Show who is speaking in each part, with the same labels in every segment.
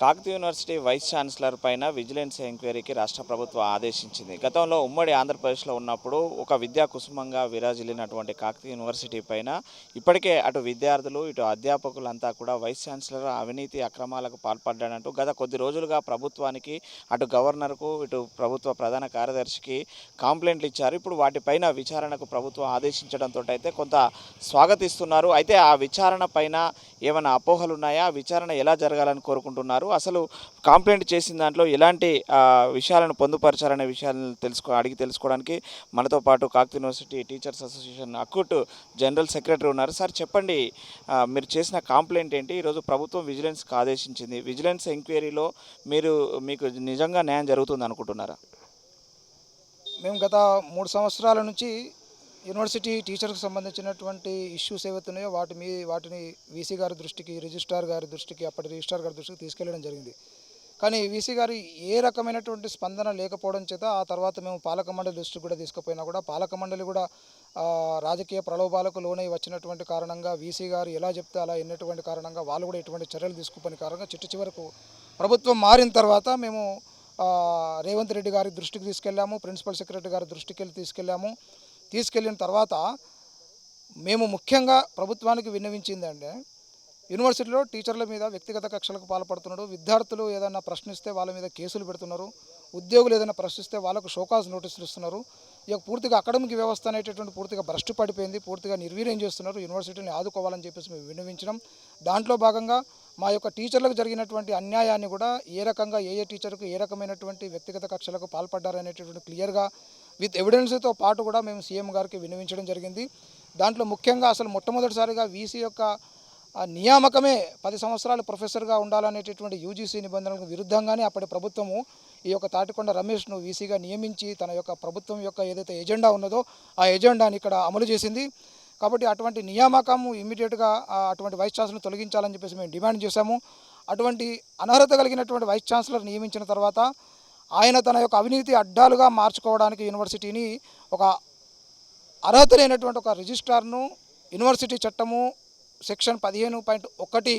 Speaker 1: Kakatiya university vice chancellor పైన vigilance ఎంక్వైరీకి రాష్ట్ర ప్రభుత్వం ఆదేశించింది. గతంలో ఉమ్మడి ఆంధ్రప్రదేశ్లో ఉన్నప్పుడు ఒక విద్యా కుసుమంగా విరాజిల్లినటువంటి కాకతీయ యూనివర్సిటీ పైన ఇప్పటికే అటు విద్యార్థులు ఇటు అధ్యాపకులంతా కూడా వైస్ ఛాన్సలర్ అవినీతి అక్రమాలకు పాల్పడ్డాడంటూ గత కొద్ది రోజులుగా ప్రభుత్వానికి అటు గవర్నర్కు ఇటు ప్రభుత్వ ప్రధాన కార్యదర్శికి కంప్లైంట్లు ఇచ్చారు. ఇప్పుడు వాటిపైన విచారణకు ప్రభుత్వం ఆదేశించడంతో అయితే కొంత స్వాగతిస్తున్నారు. అయితే ఆ విచారణ పైన ఏమైనా అపోహలు ఉన్నాయా? విచారణ ఎలా జరగాలని కోరుకుంటున్నారు? అసలు కంప్లైంట్ చేసిన దాంట్లో ఎలాంటి విషయాలను పొందుపరచాలనే విషయాలను తెలుసుకో అడిగి తెలుసుకోవడానికి మనతో పాటు కాకతీయ యూనివర్సిటీ టీచర్స్ అసోసియేషన్ అక్కుట్ జనరల్ సెక్రటరీ ఉన్నారు. సార్ చెప్పండి మీరు చేసిన కంప్లైంట్ ఏంటి? ఈరోజు ప్రభుత్వం విజిలెన్స్కి ఆదేశించింది. విజిలెన్స్ ఎంక్వైరీలో మీరు మీకు నిజంగా న్యాయం జరుగుతుంది అనుకుంటున్నారా
Speaker 2: మేము గత మూడు సంవత్సరాల నుంచి యూనివర్సిటీ టీచర్కి సంబంధించినటువంటి ఇష్యూస్ ఏవైతున్నాయో వాటి మీ వాటిని వీసీ గారి దృష్టికి రిజిస్ట్రార్ గారి దృష్టికి అప్పటి రిజిస్ట్రార్ గారి దృష్టికి తీసుకెళ్ళడం జరిగింది. కానీ వీసీ గారు ఏ రకమైనటువంటి స్పందన లేకపోవడం చేత ఆ తర్వాత మేము పాలక మండలి దృష్టికి కూడా తీసుకుపోయినా కూడా పాలక మండలి కూడా రాజకీయ ప్రలోభాలకు లోనై వచ్చినటువంటి కారణంగా వీసీ గారు ఎలా చెప్తే అలా ఎన్నటువంటి కారణంగా వాళ్ళు కూడా ఎటువంటి చర్యలు తీసుకుపోయిన కారణంగా చిట్టు చివరకు ప్రభుత్వం మారిన తర్వాత మేము రేవంత్ రెడ్డి గారి దృష్టికి తీసుకెళ్ళాము ప్రిన్సిపల్ సెక్రటరీ గారి దృష్టికి వెళ్ళి తీసుకెళ్ళాము. తీసుకెళ్ళిన తర్వాత మేము ముఖ్యంగా ప్రభుత్వానికి విన్నవించిందంటే యూనివర్సిటీలో టీచర్ల మీద వ్యక్తిగత కక్షలకు పాల్పడుతున్నాడు. విద్యార్థులు ఏదైనా ప్రశ్నిస్తే వాళ్ళ మీద కేసులు పెడుతున్నారు. ఉద్యోగులు ఏదైనా ప్రశ్నిస్తే వాళ్ళకు షోకాజ్ నోటీసులు ఇస్తున్నారు. ఇక పూర్తిగా అకాడమిక్ వ్యవస్థ అనేటటువంటి పూర్తిగా భ్రష్టు పడిపోయింది. పూర్తిగా నిర్వీర్యం చేస్తున్నారు. యూనివర్సిటీని ఆదుకోవాలని చెప్పేసి మేము విన్నవించడం దాంట్లో భాగంగా మా యొక్క టీచర్లకు జరిగినటువంటి అన్యాయాన్ని కూడా ఏ రకంగా ఏ ఏ టీచర్కు ఏ రకమైనటువంటి వ్యక్తిగత కక్షలకు పాల్పడ్డారనేటటువంటి క్లియర్గా విత్ ఎవిడెన్స్తో పాటు కూడా మేము సీఎం గారికి విన్నవించడం జరిగింది. దాంట్లో ముఖ్యంగా అసలు మొట్టమొదటిసారిగా వీసీ యొక్క నియామకమే పది సంవత్సరాలు ప్రొఫెసర్గా ఉండాలనేటటువంటి యూజీసీ నిబంధనలకు విరుద్ధంగానే అప్పటి ప్రభుత్వము ఈ యొక్క తాటికొండ రమేష్ను వీసీగా నియమించి తన యొక్క ప్రభుత్వం యొక్క ఏదైతే ఎజెండా ఉన్నదో ఆ ఎజెండాని ఇక్కడ అమలు చేసింది. కాబట్టి అటువంటి నియామకము ఇమ్మీడియట్గా అటువంటి వైస్ ఛాన్సలర్ తొలగించాలని చెప్పేసి మేము డిమాండ్ చేశాము. అటువంటి అనర్హత కలిగినటువంటి వైస్ ఛాన్సలర్ నియమించిన తర్వాత ఆయన తన యొక్క అవినీతి అడ్డాలుగా మార్చుకోవడానికి యూనివర్సిటీని ఒక అర్హత లేనటువంటి ఒక రిజిస్ట్రార్ను యూనివర్సిటీ చట్టము సెక్షన్ పదిహేను పాయింట్ ఒకటి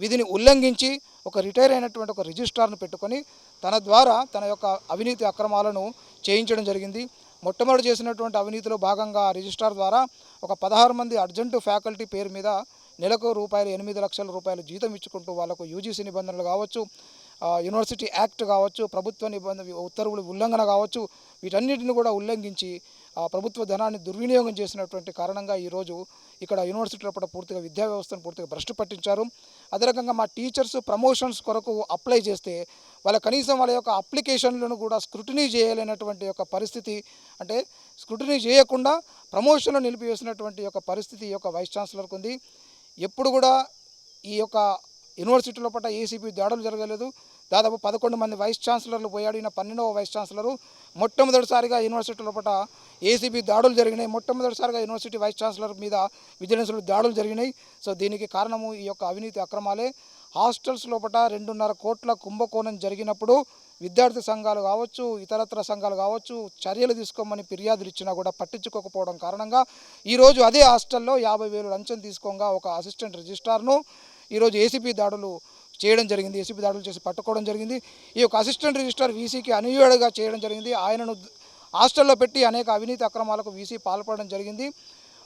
Speaker 2: విధిని ఉల్లంఘించి ఒక రిటైర్ అయినటువంటి ఒక రిజిస్ట్రార్ను పెట్టుకొని తన ద్వారా తన యొక్క అవినీతి అక్రమాలను చేయించడం జరిగింది. మొట్టమొదటి చేసినటువంటి అవినీతిలో భాగంగా ఆ రిజిస్ట్రార్ ద్వారా ఒక పదహారు మంది అర్జెంటు ఫ్యాకల్టీ పేరు మీద నెలకు రూపాయలు ఎనిమిది లక్షల రూపాయలు జీతం ఇచ్చుకుంటూ వాళ్ళకు యూజీసీ నిబంధనలు కావచ్చు యూనివర్సిటీ యాక్ట్ కావచ్చు ప్రభుత్వ నిబంధన ఉత్తర్వులు ఉల్లంఘన కావచ్చు వీటన్నిటిని కూడా ఉల్లంఘించి ఆ ప్రభుత్వ ధనాన్ని దుర్వినియోగం చేసినటువంటి కారణంగా ఈరోజు ఇక్కడ యూనివర్సిటీ లోపల పూర్తిగా విద్యా వ్యవస్థను పూర్తిగా భ్రష్టు పట్టించారు. అదే రకంగా మా టీచర్స్ ప్రమోషన్స్ కొరకు అప్లై చేస్తే వాళ్ళ కనీసం వాళ్ళ యొక్క అప్లికేషన్లను కూడా స్క్రూటినీ చేయలేనటువంటి యొక్క పరిస్థితి అంటే స్క్రూటినీ చేయకుండా ప్రమోషన్లు నిలిపివేసినటువంటి యొక్క పరిస్థితి యొక్క వైస్ ఛాన్సలర్కు ఉంది. ఎప్పుడు కూడా ఈ యొక్క యూనివర్సిటీ లోపల ఏసీపీ దాడులు జరగలేదు. దాదాపు పదకొండు మంది వైస్ ఛాన్సలర్లు పోయాడు. ఈయన పన్నెండవ వైస్ ఛాన్సలరు. మొట్టమొదటిసారిగా యూనివర్సిటీ లోపల ఏసీబీ దాడులు జరిగినాయి. మొట్టమొదటిసారిగా యూనివర్సిటీ వైస్ ఛాన్సలర్ మీద విజిలెన్స్లు దాడులు జరిగినాయి. సో దీనికి కారణము ఈ యొక్క అవినీతి అక్రమాలే. హాస్టల్స్ లోపల రెండున్నర కోట్ల కుంభకోణం జరిగినప్పుడు విద్యార్థి సంఘాలు కావచ్చు ఇతరత్ర సంఘాలు కావచ్చు చర్యలు తీసుకోమని ఫిర్యాదులు ఇచ్చినా కూడా పట్టించుకోకపోవడం కారణంగా ఈరోజు అదే హాస్టల్లో యాభై వేలు లంచం తీసుకోగా ఒక అసిస్టెంట్ రిజిస్ట్రార్ను ఈరోజు ఏసీపీ దాడులు చేయడం జరిగింది. ఏసీపీ దాడులు చేసి పట్టుకోవడం జరిగింది. ఈ యొక్క అసిస్టెంట్ రిజిస్ట్రార్ వీసీకి అనుయుడుగా చేయడం జరిగింది. ఆయనను హాస్టల్లో పెట్టి అనేక అవినీతి అక్రమాలకు వీసీ పాల్పడడం జరిగింది.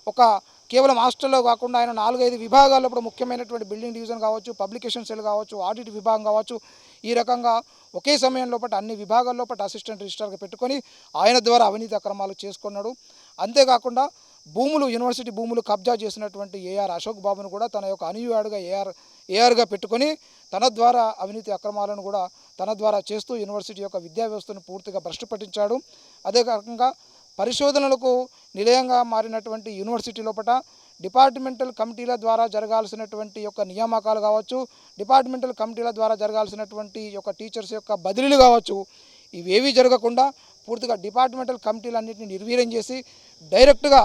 Speaker 2: ఒక కేవలం హాస్టల్లో కాకుండా ఆయన నాలుగైదు విభాగాల్లో ఇప్పుడు ముఖ్యమైనటువంటి బిల్డింగ్ డివిజన్ కావచ్చు పబ్లికేషన్ సెల్ కావచ్చు ఆడిట్ విభాగం కావచ్చు ఈ రకంగా ఒకే సమయంలో పాటు అన్ని విభాగాల్లో పాటు అసిస్టెంట్ రిజిస్ట్రార్గా పెట్టుకొని ఆయన ద్వారా అవినీతి అక్రమాలు చేసుకున్నాడు. అంతేకాకుండా భూములు యూనివర్సిటీ భూములు కబ్జా చేసినటువంటి ఏఆర్ అశోక్ బాబును కూడా తన యొక్క అనుయాడుగా ఏఆర్ ఏఆర్గా పెట్టుకొని తన ద్వారా అవినీతి అక్రమాలను కూడా తన ద్వారా చేస్తూ యూనివర్సిటీ యొక్క విద్యా వ్యవస్థను పూర్తిగా భ్రష్టు పట్టించాడు. అదే కాకుండా పరిశోధనలకు నిలయంగా మారినటువంటి యూనివర్సిటీ లోపల డిపార్ట్మెంటల్ కమిటీల ద్వారా జరగాల్సినటువంటి యొక్క నియామకాలు కావచ్చు డిపార్ట్మెంటల్ కమిటీల ద్వారా జరగాల్సినటువంటి యొక్క టీచర్స్ యొక్క బదిలీలు కావచ్చు ఇవేవీ జరగకుండా పూర్తిగా డిపార్ట్మెంటల్ కమిటీలన్నింటినీ నిర్వీర్యం చేసి డైరెక్ట్గా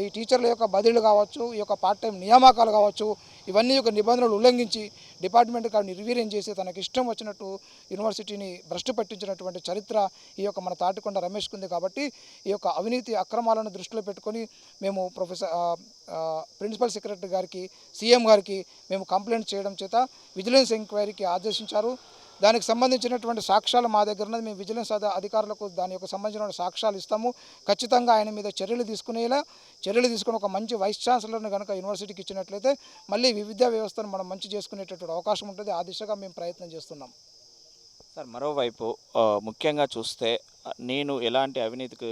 Speaker 2: ఈ టీచర్ల యొక్క బదిలీలు కావచ్చు ఈ యొక్క పార్ట్ టైం నియామకాలు కావచ్చు ఇవన్నీ యొక్క నిబంధనలు ఉల్లంఘించి డిపార్ట్మెంట్ కాదు నిర్వీర్యం చేసి తనకి ఇష్టం వచ్చినట్టు యూనివర్సిటీని భ్రష్టు పట్టించినటువంటి చరిత్ర ఈ యొక్క మన తాటికొండ రమేష్ ఉంది కాబట్టి ఈ యొక్క అవినీతి అక్రమాలను దృష్టిలో పెట్టుకొని మేము ప్రొఫెసర్ ప్రిన్సిపల్ సెక్రటరీ గారికి సీఎం గారికి మేము కంప్లైంట్ చేయడం చేత విజిలెన్స్ ఎంక్వైరీకి ఆదేశించారు. దానికి సంబంధించినటువంటి సాక్ష్యాలు మా దగ్గర ఉన్నది. మేము విజిలెన్స్ అధికారులకు దాని యొక్క సంబంధించిన సాక్ష్యాలు ఇస్తాము. ఖచ్చితంగా ఆయన మీద చర్యలు తీసుకునేలా చర్యలు తీసుకుని ఒక మంచి వైస్ ఛాన్సలర్ని కనుక యూనివర్సిటీకి ఇచ్చినట్లయితే మళ్ళీ విద్యా వ్యవస్థను మనం మంచి చేసుకునేటటువంటి అవకాశం ఉంటుంది. ఆ దిశగా మేము ప్రయత్నం చేస్తున్నాం.
Speaker 1: సార్ మరోవైపు ముఖ్యంగా చూస్తే నేను ఎలాంటి అవినీతికి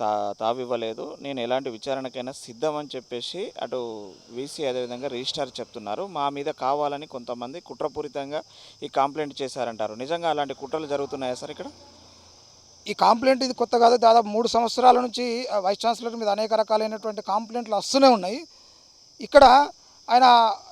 Speaker 1: తా తావివ్వలేదు. నేను ఎలాంటి విచారణకైనా సిద్ధం అని చెప్పేసి అటు వీసీ అదేవిధంగా రిజిస్టార్ చెప్తున్నారు. మా మీద కావాలని కొంతమంది కుట్రపూరితంగా ఈ కంప్లైంట్ చేశారంటారు. నిజంగా అలాంటి కుట్రలు జరుగుతున్నాయా సార్ ఇక్కడ?
Speaker 2: ఈ కంప్లైంట్ ఇది కొత్త కాదు. దాదాపు మూడు సంవత్సరాల నుంచి వైస్ ఛాన్సలర్ మీద అనేక రకాలైనటువంటి కంప్లైంట్లు వస్తూనే ఉన్నాయి. ఇక్కడ ఆయన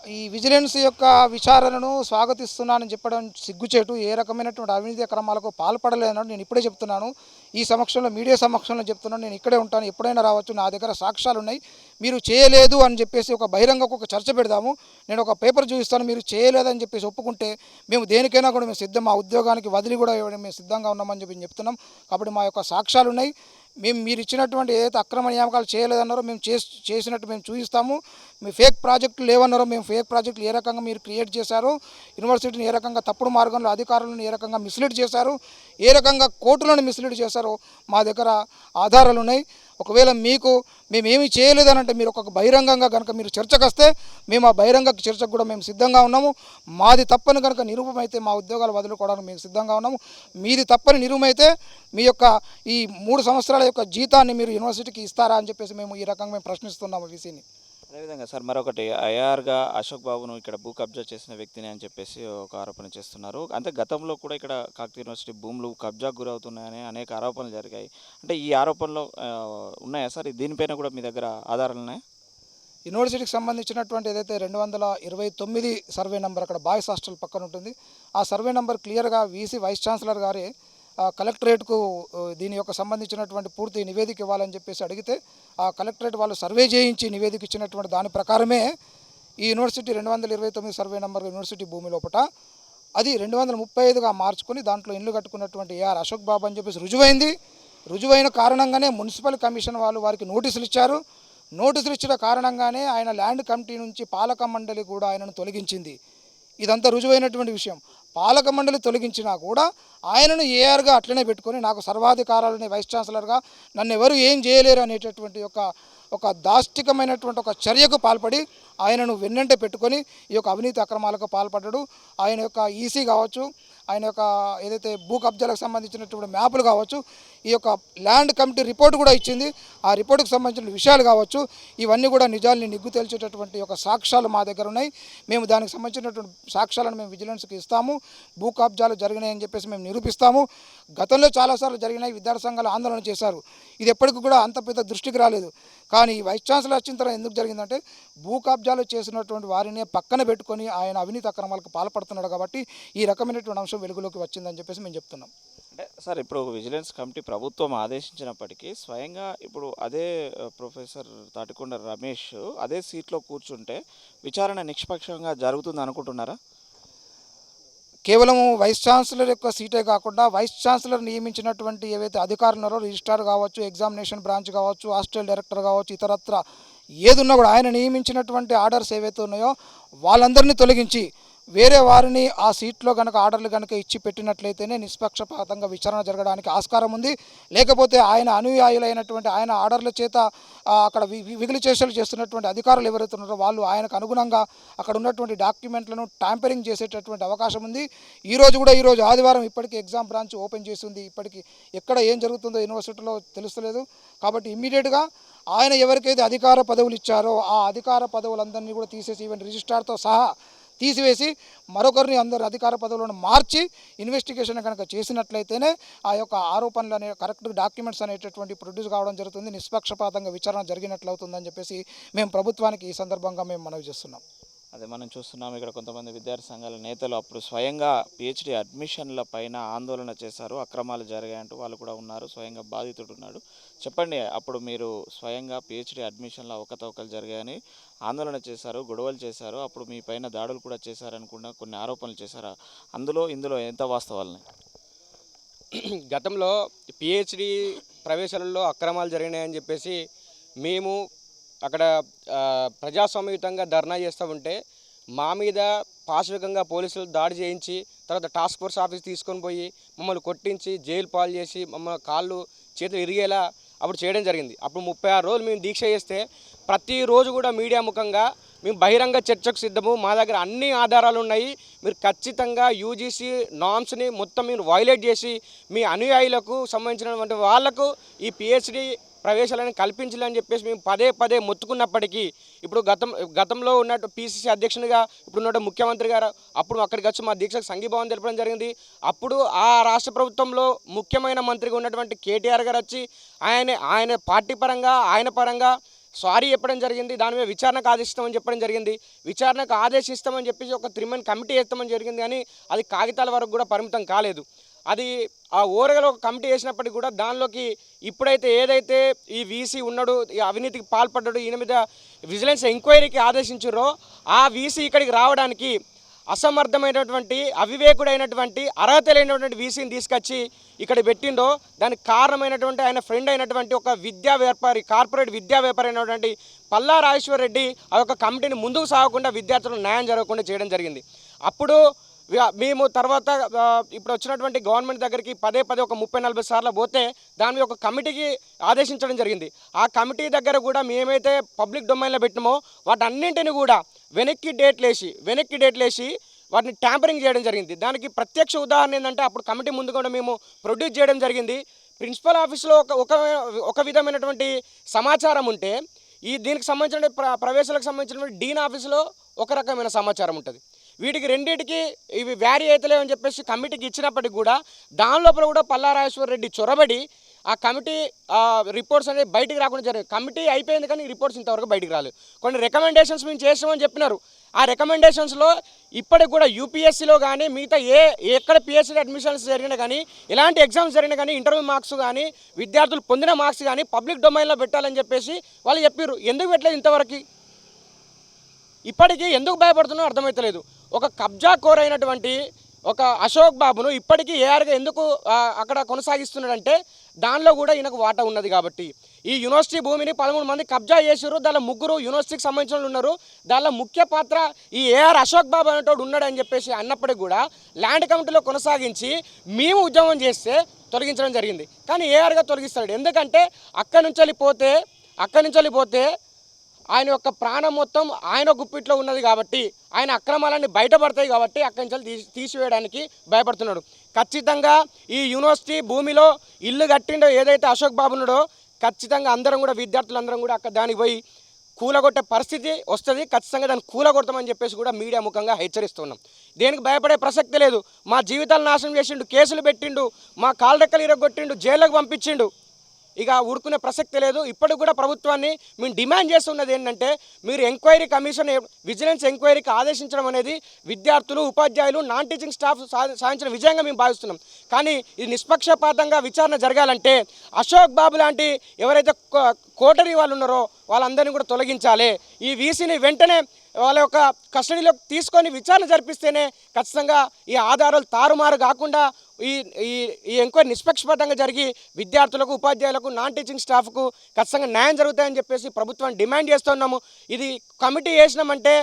Speaker 2: ఈ విజిలెన్స్ యొక్క విచారణను స్వాగతిస్తున్నానని చెప్పడం సిగ్గుచేటు ఏ రకమైనటువంటి అవినీతి క్రమాలకు పాల్పడలేదని నేను ఇప్పుడే చెప్తున్నాను. ఈ సమక్షంలో మీడియా సమక్షంలో చెప్తున్నాను. నేను ఇక్కడే ఉంటాను. ఎప్పుడైనా రావచ్చు. నా దగ్గర సాక్ష్యాలు ఉన్నాయి మీరు చేయలేదు అని చెప్పేసి ఒక బహిరంగ ఒక చర్చ పెడదాము. నేను ఒక పేపర్ చూపిస్తాను. మీరు చేయలేదని చెప్పేసి ఒప్పుకుంటే మేము దేనికైనా కూడా మేము సిద్ధం. మా ఉద్యోగానికి వదిలి కూడా మేము సిద్ధంగా ఉన్నామని చెప్పి చెప్తున్నాం. కాబట్టి మా యొక్క సాక్ష్యాలు ఉన్నాయి మేము మీరు ఇచ్చినటువంటి ఏదైతే అక్రమ నియామకాలు చేయలేదన్నారో మేము చేసినట్టు మేము చూపిస్తాము. మీ ఫేక్ ప్రాజెక్టులు లేవన్నారో మేము ఫేక్ ప్రాజెక్టులు ఏ రకంగా మీరు క్రియేట్ చేశారు యూనివర్సిటీని ఏ రకంగా తప్పుడు మార్గంలో అధికారులను ఏ రకంగా మిస్లీడ్ చేశారు ఏ రకంగా కోర్టులను మిస్లీడ్ చేశారో మా దగ్గర ఆధారాలు ఉన్నాయి. ఒకవేళ మీకు మేము ఏమి చేయలేదని అంటే మీరు ఒక బహిరంగంగా కనుక మీరు చర్చకు వస్తే మేము ఆ బహిరంగ చర్చకు కూడా మేము సిద్ధంగా ఉన్నాము. మాది తప్పని కనుక నిరూపమైతే మా ఉద్యోగాలు వదులుకోవడానికి మేము సిద్ధంగా ఉన్నాము. మీది తప్పని నిరూపమైతే మీ యొక్క ఈ మూడు సంవత్సరాల యొక్క జీతాన్ని మీరు యూనివర్సిటీకి ఇస్తారా అని చెప్పేసి మేము ఈ రకంగా మేము ప్రశ్నిస్తున్నాము వీసీని.
Speaker 1: అదేవిధంగా సార్ మరొకటి ఐఆర్గా అశోక్ బాబును ఇక్కడ భూ కబ్జా చేసిన వ్యక్తిని అని చెప్పేసి ఒక ఆరోపణ చేస్తున్నారు. అంటే గతంలో కూడా ఇక్కడ కాకతీయ యూనివర్సిటీ భూములు కబ్జాకు గురవుతున్నాయని అనేక ఆరోపణలు జరిగాయి. అంటే ఈ ఆరోపణలు ఉన్నాయా సార్? దీనిపైన కూడా మీ దగ్గర ఆధారాలు ఉన్నాయా?
Speaker 2: యూనివర్సిటీకి సంబంధించినటువంటి ఏదైతే రెండు వందల ఇరవై తొమ్మిది సర్వే నెంబర్ అక్కడ బాయ్స్ హాస్టల్ పక్కన ఉంటుంది ఆ సర్వే నెంబర్ క్లియర్గా వీసీ వైస్ ఛాన్సలర్ గారే కలెక్టరేట్కు దీని యొక్క సంబంధించినటువంటి పూర్తి నివేదిక ఇవ్వాలని చెప్పేసి అడిగితే ఆ కలెక్టరేట్ వాళ్ళు సర్వే చేయించి నివేదిక ఇచ్చినటువంటి దాని ప్రకారమే ఈ యూనివర్సిటీ రెండు వందల ఇరవై తొమ్మిది సర్వే నెంబర్ యూనివర్సిటీ భూమి లోపల అది రెండు వందల ముప్పై ఐదుగా మార్చుకుని దాంట్లో ఇల్లు కట్టుకున్నటువంటి ఏఆర్ అశోక్ బాబు అని చెప్పేసి రుజువైంది. రుజువైన కారణంగానే మున్సిపల్ కమిషన్ వాళ్ళు వారికి నోటీసులు ఇచ్చారు. నోటీసులు ఇచ్చిన కారణంగానే ఆయన ల్యాండ్ కమిటీ నుంచి పాలక మండలి కూడా ఆయనను తొలగించింది. ఇదంతా రుజువైనటువంటి విషయం. పాలక మండలి తొలగించినా కూడా ఆయనను ఏఆర్గా అట్లనే పెట్టుకొని నాకు సర్వాధికారాలని వైస్ ఛాన్సలర్గా నన్ను ఎవరు ఏం చేయలేరు అనేటటువంటి ఒక ఒక దాష్టికమైనటువంటి ఒక చర్యకు పాల్పడి ఆయనను వెన్నంటే పెట్టుకొని ఈ యొక్క అవినీతి అక్రమాలకు పాల్పడ్డాడు. ఆయన యొక్క ఈసీ కావచ్చు ఆయన యొక్క ఏదైతే భూ కబ్జాలకు సంబంధించినటువంటి మ్యాపులు కావచ్చు ఈ యొక్క ల్యాండ్ కమిటీ రిపోర్ట్ కూడా ఇచ్చింది. ఆ రిపోర్టుకు సంబంధించిన విషయాలు కావచ్చు ఇవన్నీ కూడా నిజాల్ని నిగ్గు తేల్చేటటువంటి ఒక సాక్ష్యాలు మా దగ్గర ఉన్నాయి. మేము దానికి సంబంధించినటువంటి సాక్ష్యాలను మేము విజిలెన్స్కి ఇస్తాము. భూ కబ్జాలు జరిగినాయని చెప్పేసి మేము నిరూపిస్తాము. గతంలో చాలాసార్లు జరిగినాయి విద్యార్థి సంఘాలు ఆందోళన చేశారు. ఇది ఎప్పటికి కూడా అంత పెద్ద దృష్టికి రాలేదు. కానీ ఈ వైస్ ఛాన్సలర్ వచ్చిన తర్వాత ఎందుకు జరిగిందంటే భూ కబ్జాలు చేసినటువంటి వారినే పక్కన పెట్టుకొని ఆయన అవినీతి అక్రమాలకు పాల్పడుతున్నాడు కాబట్టి ఈ రకమైనటువంటి అంశం వెలుగులోకి వచ్చిందని చెప్పేసి మేము చెప్తున్నాం.
Speaker 1: అంటే సార్ ఇప్పుడు విజిలెన్స్ కమిటీ ప్రభుత్వం ఆదేశించినప్పటికీ స్వయంగా ఇప్పుడు అదే ప్రొఫెసర్ తాటికొండ రమేష్ అదే సీట్లో కూర్చుంటే విచారణ నిష్పక్షంగా జరుగుతుంది అనుకుంటున్నారా?
Speaker 2: కేవలం వైస్ ఛాన్సలర్ యొక్క సీటే కాకుండా వైస్ ఛాన్సలర్ నియమించినటువంటి ఏవైతే అధికారులు ఉన్నారో రిజిస్ట్రార్ కావచ్చు ఎగ్జామినేషన్ బ్రాంచ్ కావచ్చు హాస్టల్ డైరెక్టర్ కావచ్చు ఇతరత్ర ఏదున్నా కూడా ఆయన నియమించినటువంటి ఆర్డర్స్ ఏవైతే ఉన్నాయో వాళ్ళందరినీ తొలగించి వేరే వారిని ఆ సీట్లో కనుక ఆర్డర్లు కనుక ఇచ్చి పెట్టినట్లయితేనే నిష్పక్షపాతంగా విచారణ జరగడానికి ఆస్కారం ఉంది. లేకపోతే ఆయన అనుయాయులైనటువంటి ఆయన ఆర్డర్ల చేత అక్కడ వి- వి- విగిలి చేస్తున్నటువంటి అధికారులు ఎవరైతే ఉన్నారో వాళ్ళు ఆయనకు అనుగుణంగా అక్కడ ఉన్నటువంటి డాక్యుమెంట్లను ట్యాంపరింగ్ చేసేటటువంటి అవకాశం ఉంది. ఈ రోజు కూడా ఈరోజు ఆదివారం ఇప్పటికీ ఎగ్జామ్ బ్రాంచ్ ఓపెన్ చేసింది. ఇప్పటికీ ఎక్కడ ఏం జరుగుతుందో యూనివర్సిటీలో తెలుస్తలేదు. కాబట్టి ఇమ్మీడియట్గా ఆయన ఎవరికైతే అధికార పదవులు ఇచ్చారో ఆ అధికార పదవులందరినీ కూడా తీసేసి ఈవెన్ రిజిస్ట్రార్తో సహా తీసివేసి మరొకరిని అందరు అధికార పదవులను మార్చి ఇన్వెస్టిగేషన్ కనుక చేసినట్లయితేనే ఆ యొక్క ఆరోపణలు అనే కరెక్ట్ డాక్యుమెంట్స్ అనేటటువంటి ప్రొడ్యూస్ కావడం జరుగుతుంది. నిష్పక్షపాతంగా విచారణ జరిగినట్లు అవుతుందని చెప్పేసి మేము ప్రభుత్వానికి ఈ సందర్భంగా మేము మనవి చేస్తున్నాం.
Speaker 1: అదే మనం చూస్తున్నాం ఇక్కడ కొంతమంది విద్యార్థి సంఘాల నేతలు అప్పుడు స్వయంగా పిహెచ్డి అడ్మిషన్ల పైన ఆందోళన చేశారు అక్రమాలు జరిగాయంటూ వాళ్ళు కూడా ఉన్నారు స్వయంగా బాధితుడు ఉన్నాడు. చెప్పండి అప్పుడు మీరు స్వయంగా పిహెచ్డి అడ్మిషన్ల అవకతవకలు జరిగాయని ఆందోళన చేశారు గొడవలు చేశారు అప్పుడు మీ పైన దాడులు కూడా చేశారనుకున్న కొన్ని ఆరోపణలు చేశారు? అందులో ఇందులో ఎంత వాస్తవాలని
Speaker 3: గతంలో పిహెచ్డి ప్రవేశాలలో అక్రమాలు జరిగినాయని చెప్పేసి మేము అక్కడ ప్రజాస్వామ్యుతంగా ప్రజాస్వామ్యయుతంగా ధర్నా చేస్తూ ఉంటే మా మీద పాశవికంగా పోలీసులు దాడి చేయించి తర్వాత టాస్క్ ఫోర్స్ ఆఫీస్ తీసుకొని పోయి మమ్మల్ని కొట్టించి జైలు పాలు చేసి మమ్మల్ని కాళ్ళు చేతులు ఇరిగేలా అప్పుడు చేయడం జరిగింది. అప్పుడు ముప్పై ఆరు రోజులు మేము దీక్ష చేస్తే ప్రతిరోజు కూడా మీడియా ముఖంగా మేము బహిరంగ చర్చకు సిద్ధము. మా దగ్గర అన్ని ఆధారాలు ఉన్నాయి. మీరు ఖచ్చితంగా యూజీసీ నామ్స్ని మొత్తం మీరు వైలేట్ చేసి మీ అనుయాయులకు సంబంధించినటువంటి వాళ్ళకు ఈ పిహెచ్డి ప్రవేశాలను కల్పించాలని చెప్పేసి మేము పదే పదే మొత్తుకున్నప్పటికీ ఇప్పుడు గతం గతంలో ఉన్నట్టు పిసిసి అధ్యక్షునిగా ఇప్పుడు ఉన్న ముఖ్యమంత్రి గారు అప్పుడు అక్కడికి వచ్చి మా దీక్షకు సంఘీభావం తెలపడం జరిగింది. అప్పుడు ఆ రాష్ట్ర ప్రభుత్వంలో ముఖ్యమైన మంత్రిగా ఉన్నటువంటి కేటీఆర్ గారు వచ్చి ఆయన ఆయన పార్టీ పరంగా ఆయన పరంగా సారీ చెప్పడం జరిగింది. దాని మీద విచారణకు ఆదేశిస్తామని చెప్పడం జరిగింది. విచారణకు ఆదేశిస్తామని చెప్పేసి ఒక త్రీ మెన్ కమిటీ వేస్తామని జరిగింది కానీ అది కాగితాల వరకు కూడా పరిమితం కాలేదు. అది ఆ ఓరగలో ఒక కమిటీ వేసినప్పటికీ కూడా దానిలోకి ఇప్పుడైతే ఏదైతే ఈ వీసీ ఉన్నాడు ఈ అవినీతికి పాల్పడ్డాడు ఈయన మీద విజిలెన్స్ ఎంక్వైరీకి ఆదేశించారో ఆ వీసీ ఇక్కడికి రావడానికి అసమర్థమైనటువంటి అవివేకుడైనటువంటి అర్హత లేనటువంటి వీసీని తీసుకొచ్చి ఇక్కడ పెట్టిండో దానికి కారణమైనటువంటి ఆయన ఫ్రెండ్ అయినటువంటి ఒక విద్యా వ్యాపారి కార్పొరేట్ విద్యా వ్యాపారి అయినటువంటి పల్లా రెడ్డి ఆ యొక్క కమిటీని ముందుకు సాగకుండా విద్యార్థులకు న్యాయం జరగకుండా చేయడం జరిగింది. అప్పుడు మేము తర్వాత ఇప్పుడు వచ్చినటువంటి గవర్నమెంట్ దగ్గరికి పదే పదే ఒక ముప్పై నలభై సార్లు పోతే దాని మీద ఒక కమిటీకి ఆదేశించడం జరిగింది. ఆ కమిటీ దగ్గర కూడా మేమైతే పబ్లిక్ డొమైన్లో పెట్టినామో వాటన్నింటిని కూడా వెనక్కి డేట్లేసి వెనక్కి డేట్లేసి వాటిని ట్యాంపరింగ్ చేయడం జరిగింది. దానికి ప్రత్యక్ష ఉదాహరణ ఏంటంటే అప్పుడు కమిటీ ముందు కూడా మేము ప్రొడ్యూస్ చేయడం జరిగింది. ప్రిన్సిపల్ ఆఫీస్లో ఒక ఒక ఒక విధమైనటువంటి సమాచారం ఉంటే ఈ దీనికి సంబంధించిన ప్ర ప్రవేశాలకు సంబంధించినటువంటి డీన్ ఆఫీసులో ఒక రకమైన సమాచారం ఉంటుంది. వీటికి రెండింటికి ఇవి వ్యారీ అవుతలేవని చెప్పేసి కమిటీకి ఇచ్చినప్పటికి కూడా దాని లోపల కూడా పల్లారాజేశ్వర రెడ్డి చొరబడి ఆ కమిటీ రిపోర్ట్స్ అనేవి బయటికి రాకుండా జరిగింది కమిటీ అయిపోయింది కానీ రిపోర్ట్స్ ఇంతవరకు బయటికి రాలేదు. కొన్ని రికమెండేషన్స్ మేము చేసామని చెప్పినారు. ఆ రికమెండేషన్స్లో ఇప్పటికి కూడా యూపీఎస్సీలో కానీ మిగతా ఏ ఎక్కడ పిఎస్సీ అడ్మిషన్స్ జరిగినా కానీ ఎలాంటి ఎగ్జామ్స్ జరిగినా కానీ ఇంటర్వ్యూ మార్క్స్ కానీ విద్యార్థులు పొందిన మార్క్స్ కానీ పబ్లిక్ డొమైన్లో పెట్టాలని చెప్పేసి వాళ్ళు చెప్పారు ఎందుకు పెట్టలేదు ఇంతవరకు? ఇప్పటికీ ఎందుకు భయపడుతున్నారో అర్థమవుతలేదు ఒక కబ్జా కోరైనటువంటి ఒక అశోక్ బాబును ఇప్పటికీ ఏఆర్గా ఎందుకు అక్కడ కొనసాగిస్తున్నాడంటే దానిలో కూడా ఈయనకు వాటా ఉన్నది కాబట్టి. ఈ యూనివర్సిటీ భూమిని పదమూడు మంది కబ్జా చేసారు దానిలో ముగ్గురు యూనివర్సిటీకి సంబంధించిన ఉన్నారు. దానిలో ముఖ్య పాత్ర ఈ ఏఆర్ అశోక్ బాబు అనేటోడు ఉన్నాడని చెప్పేసి అన్నప్పటికీ కూడా ల్యాండ్ కమిటీలో కొనసాగించి మేము ఉద్యమం చేస్తే తొలగించడం జరిగింది. కానీ ఏఆర్గా తొలగిస్తాడు. ఎందుకంటే అక్కడి నుంచి వెళ్ళిపోతే అక్కడి నుంచి వెళ్ళిపోతే ఆయన యొక్క ప్రాణం మొత్తం ఆయన గుప్పిట్లో ఉన్నది కాబట్టి ఆయన అక్రమాలన్నీ బయటపడతాయి కాబట్టి అక్కడి నుంచి తీసి తీసివేయడానికి భయపడుతున్నాడు. ఖచ్చితంగా ఈ యూనివర్సిటీ భూమిలో ఇల్లు కట్టిండో ఏదైతే అశోక్ బాబు ఉన్నాడో ఖచ్చితంగా అందరం కూడా విద్యార్థులందరం కూడా అక్కడ దానికి పోయి కూలగొట్టే పరిస్థితి వస్తుంది. ఖచ్చితంగా దాన్ని కూలగొడతామని చెప్పేసి కూడా మీడియా ముఖంగా హెచ్చరిస్తున్నాం. దేనికి భయపడే ప్రసక్తి లేదు. మా జీవితాలు నాశనం చేసిండు కేసులు పెట్టిండు మా కాలు రెక్కలు ఇరగొట్టిండు జైళ్ళకు పంపించిండు. ఇక ఊరుకునే ప్రసక్తి లేదు. ఇప్పటికి కూడా ప్రభుత్వాన్ని మేము డిమాండ్ చేస్తున్నది ఏంటంటే మీరు ఎంక్వైరీ కమిషన్ విజిలెన్స్ ఎంక్వైరీకి ఆదేశించడం అనేది విద్యార్థులు ఉపాధ్యాయులు నాన్ టీచింగ్ స్టాఫ్ సాధించిన విజయంగా మేము భావిస్తున్నాం. కానీ ఇది నిష్పక్షపాతంగా విచారణ జరగాలంటే అశోక్ బాబు లాంటి ఎవరైతే కో- కోటరీ వాళ్ళు ఉన్నారో వాళ్ళందరినీ కూడా తొలగించాలి. ఈ వీసీని వెంటనే వాళ్ళ యొక్క కస్టడీలోకి తీసుకొని విచారణ జరిపిస్తేనే ఖచ్చితంగా ఈ ఆధారాలు తారుమారు కాకుండా ఈ ఈ ఎంక్వైరీ నిష్పక్షపాతంగా జరిగి విద్యార్థులకు ఉపాధ్యాయులకు నాన్ టీచింగ్ స్టాఫ్కు ఖచ్చితంగా న్యాయం జరుగుతాయని చెప్పేసి ప్రభుత్వాన్ని డిమాండ్ చేస్తున్నాము ఇది కమిటీ వేసినామంటే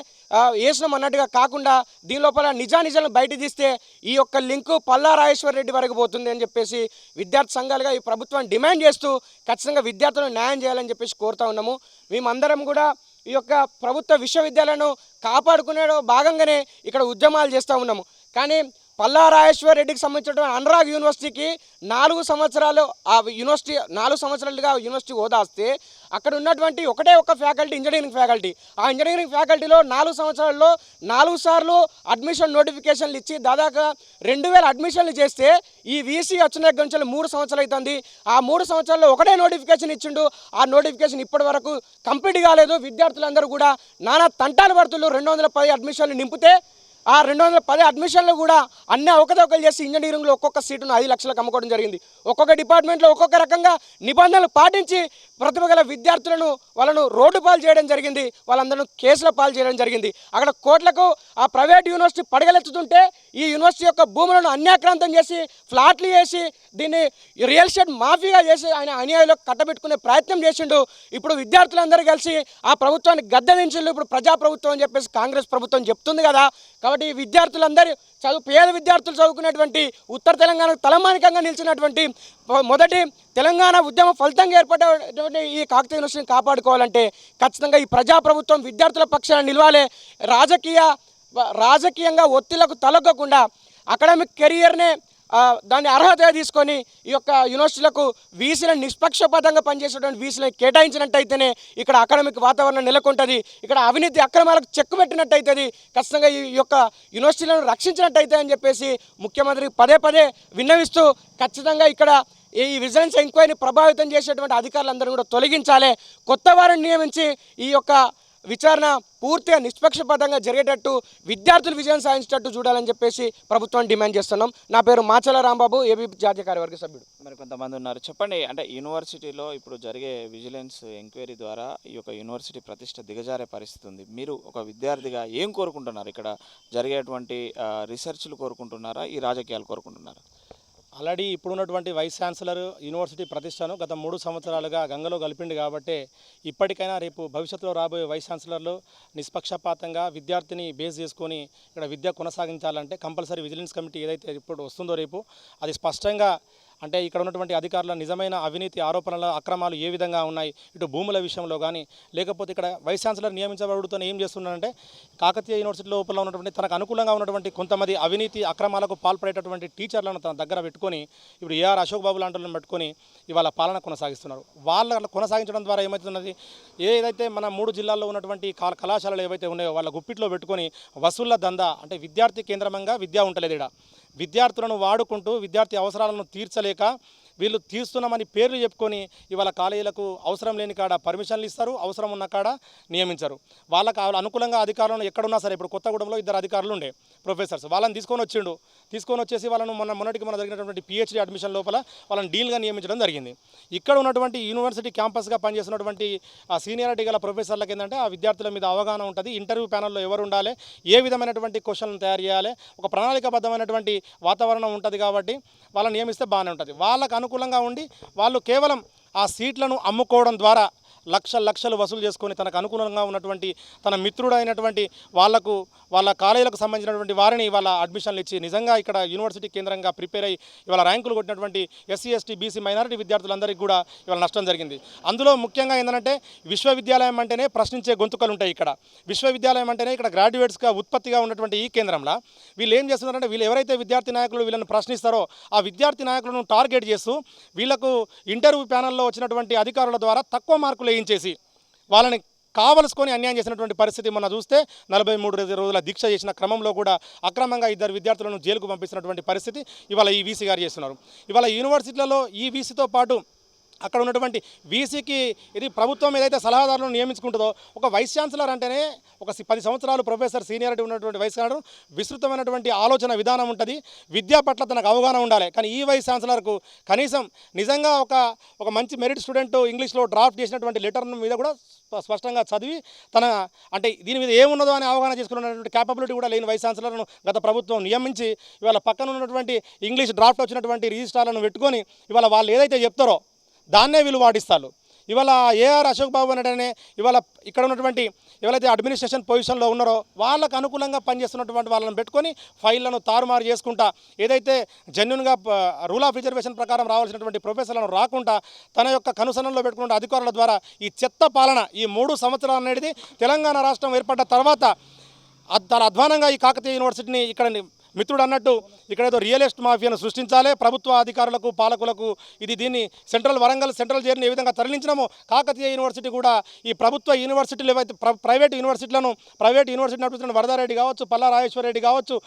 Speaker 3: వేసినాం అన్నట్టుగా కాకుండా దీని లోపల నిజానిజాలను బయట తీస్తే ఈ యొక్క లింకు పల్లా రాజేశ్వర రెడ్డి వరకు పోతుంది అని చెప్పేసి విద్యార్థి సంఘాలుగా ఈ ప్రభుత్వాన్ని డిమాండ్ చేస్తూ ఖచ్చితంగా విద్యార్థులను న్యాయం చేయాలని చెప్పేసి కోరుతా ఉన్నాము. మేమందరం కూడా ఈ యొక్క ప్రభుత్వ విశ్వవిద్యాలయాలను కాపాడుకునే భాగంగానే ఇక్కడ ఉద్యమాలు చేస్తూ ఉన్నాము. కానీ పల్లా రాజేశ్వర్ రెడ్డికి సంబంధించినటువంటి అనురాగ్ యూనివర్సిటీకి నాలుగు సంవత్సరాలు ఆ యూనివర్సిటీ నాలుగు సంవత్సరాలుగా యూనివర్సిటీ హోదాస్తే అక్కడ ఉన్నటువంటి ఒకటే ఒక ఫ్యాకల్టీ ఇంజనీరింగ్ ఫ్యాకల్టీ. ఆ ఇంజనీరింగ్ ఫ్యాకల్టీలో నాలుగు సంవత్సరాల్లో నాలుగు సార్లు అడ్మిషన్ నోటిఫికేషన్లు ఇచ్చి దాదాపుగా రెండు వేల అడ్మిషన్లు చేస్తే ఈ వీసీ వచ్చిన దగ్గర నుంచి మూడు సంవత్సరాలు అవుతుంది. ఆ మూడు సంవత్సరాల్లో ఒకటే నోటిఫికేషన్ ఇచ్చిండు. ఆ నోటిఫికేషన్ ఇప్పటి వరకు కంప్లీట్ కాలేదు. విద్యార్థులందరూ కూడా నానా తంటాలు పడుతున్నారు. రెండు వందల పది అడ్మిషన్లు నింపితే ఆ రెండు వందల పది అడ్మిషన్లు కూడా అన్ని అవకతవకలు చేసి ఇంజనీరింగ్లో ఒక్కొక్క సీటును ఐదు లక్షలకు అమ్ముకోవడం జరిగింది. ఒక్కొక్క డిపార్ట్మెంట్లో ఒక్కొక్క రకంగా నిబంధనలు పాటించి ప్రతిభ గల విద్యార్థులను వాళ్ళను రోడ్డు పాలు చేయడం జరిగింది. వాళ్ళందరూ కేసుల పాలు చేయడం జరిగింది. అక్కడ కోట్లకు ఆ ప్రైవేట్ యూనివర్సిటీ పడగలెత్తుతుంటే ఈ యూనివర్సిటీ యొక్క భూములను అన్యాక్రాంతం చేసి ఫ్లాట్లు చేసి దీన్ని రియల్ ఎస్టేట్ మాఫీగా చేసి ఆయన అన్యాయంలో కట్టబెట్టుకునే ప్రయత్నం చేసిండు. ఇప్పుడు విద్యార్థులందరూ కలిసి ఆ ప్రభుత్వాన్ని గద్దెదించిండు ఇప్పుడు ప్రజాప్రభుత్వం అని చెప్పేసి కాంగ్రెస్ ప్రభుత్వం చెప్తుంది కదా. కాబట్టి ఈ విద్యార్థులందరూ చదువు పేద విద్యార్థులు చదువుకునేటువంటి ఉత్తర తెలంగాణకు తలమానికంగా నిలిచినటువంటి మొదటి తెలంగాణ ఉద్యమ ఫలితంగా ఏర్పడేటువంటి ఈ కాకతీయ యూనివర్సిటీని కాపాడుకోవాలంటే ఖచ్చితంగా ఈ ప్రజాప్రభుత్వం విద్యార్థుల పక్షాన నిలవాలి. రాజకీయ రాజకీయంగా ఒత్తిళ్ళకు తలొగ్గకుండా అకాడమిక్ కెరియర్నే దాన్ని అర్హతగా తీసుకొని ఈ యొక్క యూనివర్సిటీలకు వీసీలను నిష్పక్షపాతంగా పనిచేసేటువంటి వీసీలను కేటాయించినట్టయితేనే ఇక్కడ అకాడమిక్ వాతావరణం నెలకొంటుంది. ఇక్కడ అవినీతి అక్రమాలకు చెక్కు పెట్టినట్టయితుంది. ఖచ్చితంగా ఈ యొక్క యూనివర్సిటీలను రక్షించినట్టయితే అని చెప్పేసి ముఖ్యమంత్రి పదే పదే విన్నవిస్తూ ఖచ్చితంగా ఇక్కడ ఈ విజిలెన్స్ ఎంక్వైరీని ప్రభావితం చేసేటువంటి అధికారులందరూ కూడా తొలగించాలి. కొత్త వారిని నియమించి ఈ యొక్క విచారణ పూర్తిగా నిష్పక్షపాతంగా జరిగేటట్టు విద్యార్థులు విజయం సాధించేటట్టు చూడాలని చెప్పేసి ప్రభుత్వం డిమాండ్ చేస్తున్నాం. నా పేరు మాచల రాంబాబు ఏబీ జాతీయ కార్యవర్గ సభ్యుడు.
Speaker 1: మరి కొంతమంది ఉన్నారు. చెప్పండి అంటే యూనివర్సిటీలో ఇప్పుడు జరిగే విజిలెన్స్ ఎంక్వైరీ ద్వారా ఈ యొక్క యూనివర్సిటీ ప్రతిష్ట దిగజారే పరిస్థితి ఉంది. మీరు ఒక విద్యార్థిగా ఏం కోరుకుంటున్నారు? ఇక్కడ జరిగేటువంటి రీసెర్చ్లు కోరుకుంటున్నారా? ఈ రాజకీయాలు కోరుకుంటున్నారా?
Speaker 4: ఆల్రెడీ ఇప్పుడున్నటువంటి వైస్ ఛాన్సలర్ యూనివర్సిటీ ప్రతిష్టను గత మూడు సంవత్సరాలుగా గంగలో కలిపిండు కాబట్టి ఇప్పటికైనా రేపు భవిష్యత్తులో రాబోయే వైస్ ఛాన్సలర్లు నిష్పక్షపాతంగా విద్యార్థిని బేస్ చేసుకొని ఇక్కడ విద్య కొనసాగించాలంటే కంపల్సరీ విజిలెన్స్ కమిటీ ఏదైతే ఇప్పుడు వస్తుందో రేపు అది స్పష్టంగా అంటే ఇక్కడ ఉన్నటువంటి అధికారుల నిజమైన అవినీతి ఆరోపణల అక్రమాలు ఏ విధంగా ఉన్నాయి ఇటు భూముల విషయంలో కానీ లేకపోతే ఇక్కడ వైస్ ఛాన్సలర్ నియమించబడుతున్న ఏం చేస్తున్నారంటే కాకతీయ యూనివర్సిటీ లోపల ఉన్నటువంటి తనకు అనుకూలంగా ఉన్నటువంటి కొంతమంది అవినీతి అక్రమాలకు పాల్పడేటటువంటి టీచర్లను తన దగ్గర పెట్టుకొని ఇప్పుడు ఏఆర్ అశోక్ బాబు లాంటి వాళ్ళని పెట్టుకొని ఇవాళ పాలన కొనసాగిస్తున్నారు. వాళ్ళ కొనసాగించడం ద్వారా ఏమవుతున్నది ఏదైతే మన మూడు జిల్లాల్లో ఉన్నటువంటి కళాశాలలు ఏవైతే ఉన్నాయో వాళ్ళ గుప్పిట్లో పెట్టుకొని వసూళ్ళ దందా అంటే విద్యార్థి కేంద్రంగా విద్య ఉంటలేదు ఇక్కడ విద్యార్థులను వాడుకుంటూ విద్యార్థి అవసరాలను తీర్చలేక వీళ్ళు తీస్తున్నామని పేర్లు చెప్పుకొని ఇవాళ కాలేజీలకు అవసరం లేని కాడ పర్మిషన్లు ఇస్తారు అవసరం ఉన్న కాడ నియమించరు. వాళ్ళకి అనుకూలంగా అధికారులను ఎక్కడున్నా సరే ఇప్పుడు కొత్తగూడెంలో ఇద్దరు అధికారులు ఉండే ప్రొఫెసర్స్ వాళ్ళని తీసుకొని వచ్చిండు. తీసుకొని వచ్చేసి వాళ్ళను మొన్న మొన్నటికి మన జరిగినటువంటి పిహెచ్డి అడ్మిషన్ లోపల వాళ్ళని డీల్గా నియమించడం జరిగింది. ఇక్కడ ఉన్నటువంటి యూనివర్సిటీ క్యాంపస్గా పనిచేస్తున్నటువంటి ఆ సీనియారిటీ గల ప్రొఫెసర్లకు ఏంటంటే ఆ విద్యార్థుల మీద అవగాహన ఉంటుంది. ఇంటర్వ్యూ ప్యానల్లో ఎవరు ఉండాలి ఏ విధమైనటువంటి క్వశ్చన్లను తయారు చేయాలి ఒక ప్రణాళికాబద్ధమైనటువంటి వాతావరణం ఉంటుంది కాబట్టి వాళ్ళని నియమిస్తే బాగానే ఉంటుంది. వాళ్ళకు అనుకూలంగా ఉండి వాళ్ళు కేవలం ఆ సీట్లను అమ్ముకోవడం ద్వారా లక్ష లక్షలు వసూలు చేసుకొని తనకు అనుకూలంగా ఉన్నటువంటి తన మిత్రుడైనటువంటి వాళ్ళకు వాళ్ళ కాలేజీలకు సంబంధించినటువంటి వారిని వాళ్ళ అడ్మిషన్లు ఇచ్చి నిజంగా ఇక్కడ యూనివర్సిటీ కేంద్రంగా ప్రిపేర్ అయ్యి ఇవాళ ర్యాంకులు కొట్టినటువంటి ఎస్సీ ఎస్టీ బీసీ మైనారిటీ విద్యార్థులందరికీ కూడా ఇవాళ నష్టం జరిగింది. అందులో ముఖ్యంగా ఏంటంటే విశ్వవిద్యాలయం అంటేనే ప్రశ్నించే గొంతుకలు ఉంటాయి ఇక్కడ. విశ్వవిద్యాలయం అంటేనే ఇక్కడ గ్రాడ్యుయేట్స్గా ఉత్పత్తిగా ఉన్నటువంటి ఈ కేంద్రంలో. వీళ్ళు ఏం చేస్తున్నారంటే వీళ్ళు ఎవరైతే విద్యార్థి నాయకులు వీళ్ళని ప్రశ్నిస్తారో ఆ విద్యార్థి నాయకులను టార్గెట్ చేస్తూ వీళ్ళకు ఇంటర్వ్యూ ప్యానల్లో వచ్చినటువంటి అధికారుల ద్వారా తక్కువ మార్కులు చేయించేసి వాళ్ళని కావలసుకొని అన్యాయం చేసినటువంటి పరిస్థితి మొన్న చూస్తే నలభై మూడు రోజుల దీక్ష చేసిన క్రమంలో కూడా అక్రమంగా ఇద్దరు విద్యార్థులను జైలుకు పంపిస్తున్నటువంటి పరిస్థితి ఇవాళ ఈ వీసీ గారు చేస్తున్నారు. ఇవాళ యూనివర్సిటీలలో ఈ వీసీతో పాటు అక్కడ ఉన్నటువంటి వీసీకి ఇది ప్రభుత్వం ఏదైతే సలహాదారులను నియమించుకుంటుందో ఒక వైస్ ఛాన్సలర్ అంటేనే ఒక సి- పది సంవత్సరాలు ప్రొఫెసర్ సీనియారిటీ ఉన్నటువంటి వైస్ ఛాన్సలర్ విస్తృతమైనటువంటి ఆలోచన విధానం ఉంటుంది విద్య పట్ల తనకు అవగాహన ఉండాలి. కానీ ఈ వైస్ ఛాన్సలర్కు కనీసం నిజంగా ఒక ఒక మంచి మెరిట్ స్టూడెంట్ ఇంగ్లీష్లో డ్రాఫ్ట్ చేసినటువంటి లెటర్ మీద కూడా స్పష్టంగా చదివి తన అంటే దీని మీద ఏమున్నదో అని అవగాహన చేసుకున్నటువంటి క్యాపబిలిటీ కూడా లేని వైస్ ఛాన్సలర్ను గత ప్రభుత్వం నియమించి ఇవాళ పక్కన ఉన్నటువంటి ఇంగ్లీష్ డ్రాఫ్ట్ వచ్చినటువంటి రిజిస్ట్రార్లను పెట్టుకొని ఇవాళ వాళ్ళు ఏదైతే చెప్తారో దాన్నే వీళ్ళు వాడిస్తారు. ఇవాళ ఏఆర్ అశోక్ బాబు అనడనే ఇవాళ ఇక్కడ ఉన్నటువంటి ఎవరైతే అడ్మినిస్ట్రేషన్ పొజిషన్లో ఉన్నారో వాళ్ళకు అనుకూలంగా పనిచేస్తున్నటువంటి వాళ్ళని పెట్టుకొని ఫైళ్ళను తారుమారు చేసుకుంటా ఏదైతే జెన్యున్గా రూల్ ఆఫ్ రిజర్వేషన్ ప్రకారం రావాల్సినటువంటి ప్రొఫెసర్లను రాకుండా తన యొక్క కనుసరణలో పెట్టుకున్న అధికారుల ద్వారా ఈ చెత్త పాలన ఈ మూడు సంవత్సరాలు అనేది తెలంగాణ రాష్ట్రం ఏర్పడ్డ తర్వాత అద్- అధ్వానంగా ఈ కాకతీయ యూనివర్సిటీని ఇక్కడ మిత్రుడు అన్నట్టు ఇక్కడ ఏదో రియల్ ఎస్టేట్ మాఫియాను సృష్టించాలి ప్రభుత్వ అధికారులకు పాలకులకు ఇది దీన్ని సెంట్రల్ వరంగల్ సెంట్రల్ జైలుని ఏ విధంగా తరలించినామో కాకతీయ యూనివర్సిటీ కూడా ఈ ప్రభుత్వ యూనివర్సిటీలు ఏవైతే ప్రైవేట్ యూనివర్సిటీలను ప్రైవేట్ యూనివర్సిటీ నడుపుతున్న వరదారెడ్డి కావచ్చు పల్లా రాజేశ్వరరెడ్డి కావచ్చు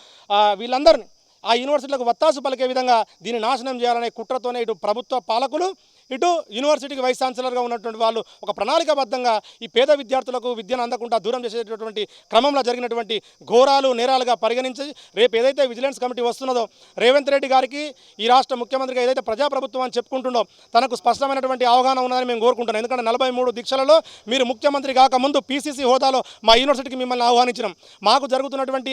Speaker 4: వీళ్ళందరినీ ఆ యూనివర్సిటీలకు వత్తాసు పలికే విధంగా దీన్ని నాశనం చేయాలనే కుట్రతోనే ఇటు ప్రభుత్వ పాలకులు ఇటు యూనివర్సిటీకి వైస్ ఛాన్సలర్గా ఉన్నటువంటి వాళ్ళు ఒక ప్రణాళికాబద్ధంగా ఈ పేద విద్యార్థులకు విద్యను అందకుండా దూరం చేసేటటువంటి క్రమంలో జరిగినటువంటి ఘోరాలు నేరాలుగా పరిగణించి రేపు ఏదైతే విజిలెన్స్ కమిటీ వస్తున్నదో రేవంత్ రెడ్డి గారికి ఈ రాష్ట్ర ముఖ్యమంత్రిగా ఏదైతే ప్రజాప్రభుత్వం అని చెప్పుకుంటుండో తనకు స్పష్టమైనటువంటి అవగాహన ఉన్నదని మేము కోరుకుంటున్నాం. ఎందుకంటే నలభై మూడు దీక్షలలో మీరు ముఖ్యమంత్రి కాక ముందు పీసీసీ హోదాలో మా యూనివర్సిటీకి మిమ్మల్ని ఆహ్వానించినాం. మాకు జరుగుతున్నటువంటి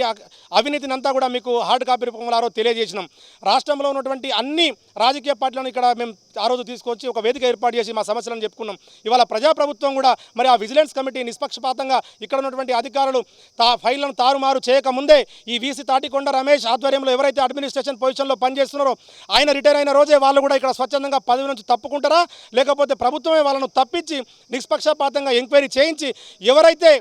Speaker 4: అవినీతిని అంతా కూడా మీకు హార్డ్ కాపీ రూపంలో ఆ రోజు తెలియజేసినాం. రాష్ట్రంలో ఉన్నటువంటి అన్ని రాజకీయ పార్టీలను ఇక్కడ మేము ఆ రోజు తీసుకొచ్చి ఒక వేదిక ఏర్పాటు చేసి మా సమస్యలను చెప్పుకున్నాం. ఇవాళ ప్రజాప్రభుత్వం కూడా మరి ఆ విజిలెన్స్ కమిటీ నిష్పక్షపాతంగా ఇక్కడ ఉన్నటువంటి అధికారులు తా ఫైళ్ళను తారుమారు చేయకముందే ఈ వీసీ తాటికొండ రమేష్ ఆధ్వర్యంలో ఎవరైతే అడ్మినిస్ట్రేషన్ పొజిషన్లో పనిచేస్తున్నారో ఆయన రిటైర్ అయిన రోజే వాళ్ళు కూడా ఇక్కడ స్వచ్ఛందంగా పదవి నుంచి తప్పుకుంటారా? లేకపోతే ప్రభుత్వమే వాళ్ళను తప్పించి నిష్పక్షపాతంగా ఎంక్వైరీ చేయించి ఎవరైతే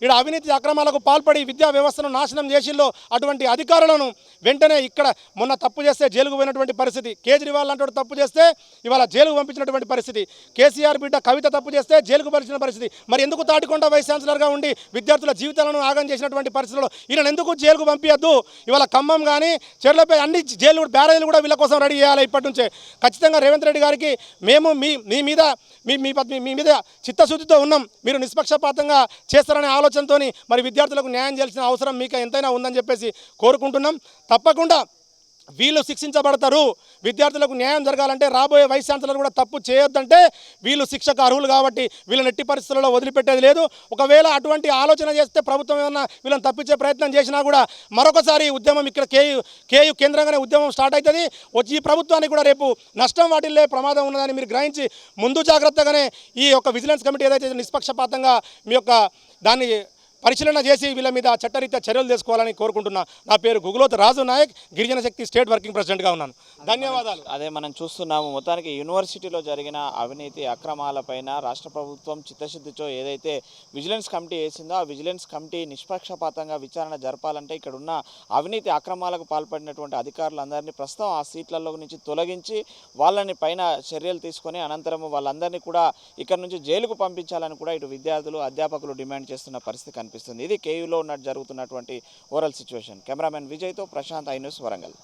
Speaker 4: ఇక్కడ అవినీతి అక్రమాలకు పాల్పడి విద్యా వ్యవస్థను నాశనం చేసిల్లో అటువంటి అధికారులను వెంటనే ఇక్కడ మొన్న తప్పు చేస్తే జైలుకు పోయినటువంటి పరిస్థితి. కేజ్రీవాల్ లాంటి తప్పు చేస్తే ఇవాళ జైలుకు పంపించినటువంటి పరిస్థితి. కేసీఆర్ బిడ్డ కవిత తప్పు చేస్తే జైలుకు పరిచిన పరిస్థితి. మరి ఎందుకు తాటికొండ వైస్ ఛాన్సలర్గా ఉండి విద్యార్థుల జీవితాలను ఆగం చేసినటువంటి పరిస్థితుల్లో ఈయన ఎందుకు జైలుకు పంపించద్దు ఇవాళ ఖమ్మం కానీ చెర్లపై అన్ని జైలు బ్యారేజీలు కూడా వీళ్ళ కోసం రెడీ చేయాలి ఇప్పటి నుంచే. ఖచ్చితంగా రేవంత్ రెడ్డి గారికి మేము మీ మీ మీద మీ మీ మీ మీద చిత్తశుద్ధితో ఉన్నాం. మీరు నిష్పక్షపాతంగా చేస్తారనే ఆలోచన ఆలోచనతో మరి విద్యార్థులకు న్యాయం చేయాల్సిన అవసరం మీకు ఎంతైనా ఉందని చెప్పేసి కోరుకుంటున్నాం. తప్పకుండా వీళ్ళు శిక్షించబడతారు. విద్యార్థులకు న్యాయం జరగాలంటే రాబోయే వైస్ ఛాన్సలర్ కూడా తప్పు చేయొద్దంటే వీళ్ళు శిక్షకు అర్హులు కాబట్టి వీళ్ళని ఎట్టి పరిస్థితుల్లో వదిలిపెట్టేది లేదు. ఒకవేళ అటువంటి ఆలోచన చేస్తే ప్రభుత్వం ఏమన్నా వీళ్ళని తప్పించే ప్రయత్నం చేసినా కూడా మరొకసారి ఉద్యమం ఇక్కడ కేయు కేయు కేంద్రంగానే ఉద్యమం స్టార్ట్ అవుతుంది. వచ్చి ఈ ప్రభుత్వానికి కూడా రేపు నష్టం వాటిల్లే ప్రమాదం ఉన్నదని మీరు గ్రహించి ముందు జాగ్రత్తగానే ఈ యొక్క విజిలెన్స్ కమిటీ ఏదైతే నిష్పక్షపాతంగా మీ యొక్క దాన్ని పరిశీలన చేసి వీళ్ళ మీద చట్టరీత్యా చర్యలు తీసుకోవాలని కోరుకుంటున్నా. నా పేరు గుగులోత్ రాజు నాయక్ గిరిజన శక్తి స్టేట్ వర్కింగ్ ప్రెసిడెంట్గా ఉన్నాను. ధన్యవాదాలు.
Speaker 1: అదే మనం చూస్తున్నాము. మొత్తానికి యూనివర్సిటీలో జరిగిన అవినీతి అక్రమాలపైన రాష్ట్ర ప్రభుత్వం చిత్తశుద్ధితో ఏదైతే విజిలెన్స్ కమిటీ వేసిందో ఆ విజిలెన్స్ కమిటీ నిష్పక్షపాతంగా విచారణ జరపాలంటే ఇక్కడ ఉన్న అవినీతి అక్రమాలకు పాల్పడినటువంటి అధికారులందరినీ ప్రస్తుతం ఆ సీట్లలో నుంచి తొలగించి వాళ్ళని పైన చర్యలు తీసుకొని అనంతరం వాళ్ళందరినీ కూడా ఇక్కడ నుంచి జైలుకు పంపించాలని కూడా ఇటు విద్యార్థులు అధ్యాపకులు డిమాండ్ చేస్తున్న పరిస్థితి కనిపిస్తుంది. ఇది కేయూలో ఉన్న జరుగుతున్నటువంటి ఓవరాల్ సిచ్యువేషన్. కెమెరామెన్ విజయ్తో ప్రశాంత్ ఐ న్యూస్ వరంగల్.